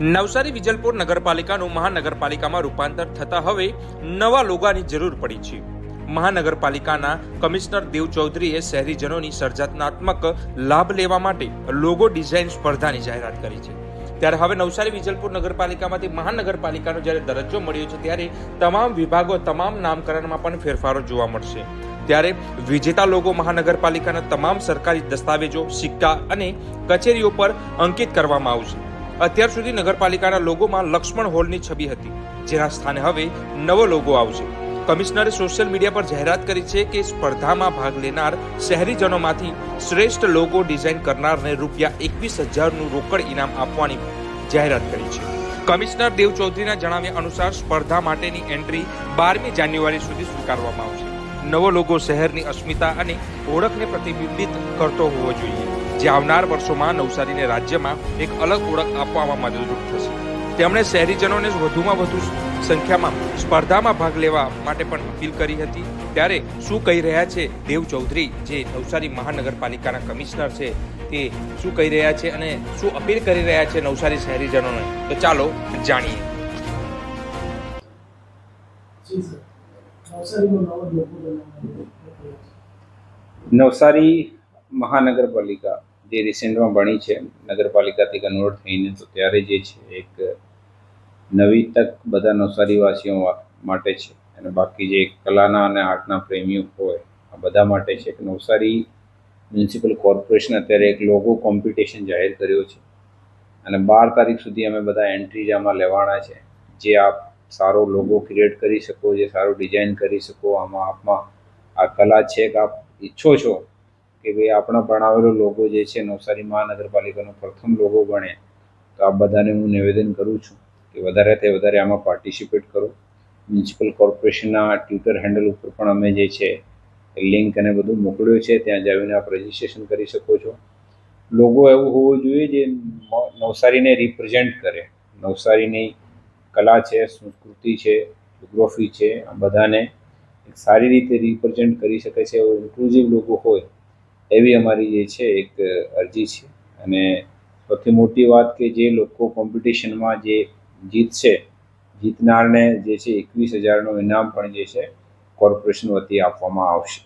નવસારી વિજલપુર નગરપાલિકાનું મહાનગરપાલિકામાં રૂપાંતર થતા હવે નવા લોગાની જરૂર પડી છે. મહાનગરપાલિકાના કમિશનર દેવ ચૌધરીએ શહેરીજનોની સર્જનાત્મક લાભ લેવા માટે લોગો ડિઝાઇન સ્પર્ધાની જાહેરાત કરી છે. ત્યારે હવે નવસારી વિજલપુર નગરપાલિકામાંથી મહાનગરપાલિકાનો જ્યારે દરજ્જો મળ્યો છે, ત્યારે તમામ વિભાગો તમામ નામકરણમાં પણ ફેરફારો જોવા મળશે. ત્યારે વિજેતા લોગો મહાનગરપાલિકાના તમામ સરકારી દસ્તાવેજો, સિક્કા અને કચેરીઓ પર અંકિત કરવામાં આવશે. અત્યાર સુધી નગરપાલિકાના લોગોમાં લક્ષ્મણ હોલની છબી હતી, જેના સ્થાને હવે નવો લોગો આવશે. કમિશનરે સોશિયલ મીડિયા પર જાહેરાત કરી છે કે સ્પર્ધામાં ભાગ લેનાર શહેરીજનોમાંથી શ્રેષ્ઠ લોગો ડિઝાઇન કરનારને રૂપિયા એકવીસ હજારનું રોકડ ઇનામ આપવાની જાહેરાત કરી છે. કમિશનર દેવ ચૌધરીના જણાવ્યા અનુસાર સ્પર્ધા માટેની એન્ટ્રી બારમી જાન્યુઆરી સુધી સ્વીકારવામાં આવશે. નવો લોગો શહેરની અસ્મિતા અને ઓળખને પ્રતિબિંબિત કરતો હોવો જોઈએ. જે આવનાર વર્ષોમાં નવસારીને રાજ્યમાં એક અલગ ઓળખ આપવામાં મદદરૂપ થશે. તેમણે શહેરીજનોને વધુમાં વધુ સંખ્યામાં સ્પર્ધામાં ભાગ લેવા માટે પણ અપીલ કરી હતી. ત્યારે શું કહી રહ્યા છે દેવ ચૌધરી જે નવસારી મહાનગરપાલિકાના કમિશનર છે તે શું કહી રહ્યા છે અને શું અપીલ કરી રહ્યા છે નવસારી શહેરીજનોને? તો ચાલો જાણીએ. નવસારી મહાનગરપાલિકા જે રિસેન્ટમાં બની છે, નગરપાલિકાથી કન્વર્ટ થઈને તો ત્યારે જે છે એક નવી તક બધા નવસારીવાસીઓ માટે છે. અને બાકી જે કલાના અને આર્ટના પ્રેમીઓ હોય, આ બધા માટે છે કે નવસારી મ્યુનિસિપલ કોર્પોરેશન અત્યારે એક લોગો કોમ્પિટિશન જાહેર કર્યો છે. અને બાર તારીખ સુધી અમે બધા એન્ટ્રીજ આમાં લેવાના છે. જે આપ સારો લોગો ક્રિએટ કરી શકો, જે સારું ડિઝાઇન કરી શકો, આમાં આપમાં આ કલા છે કે આપ ઈચ્છો છો કે ભાઈ આપણો બનાવેલો લોગો જે છે નવસારી મહાનગરપાલિકાનો પ્રથમ લોગો બને, તો આ બધાને હું નિવેદન કરું છું કે વધારેથી વધારે આમાં પાર્ટિસિપેટ કરો. મ્યુનિસિપલ કોર્પોરેશનના ટ્વિટર હેન્ડલ ઉપર પણ અમે જે છે લિંક અને બધું મોકલ્યું છે, ત્યાં જઈને આપ રજિસ્ટ્રેશન કરી શકો છો. લોગો એવું હોવો જોઈએ જે નવસારીને રિપ્રેઝેન્ટ કરે. નવસારીની કલા છે, સંસ્કૃતિ છે જિયોગ્રાફી છે, આ બધાને સારી રીતે રિપ્રેઝેન્ટ કરી શકે છે, એવો ઇન્ક્લુઝિવ લોગો હોય એવી અમારી જે છે એક અરજી છે. અને સૌથી મોટી વાત કે જે લોકો કોમ્પિટિશનમાં જે જીતશે જીતનારને જે છે એકવીસ હજારનું ઇનામ પણ જે છે કોર્પોરેશન વતી આપવામાં આવશે.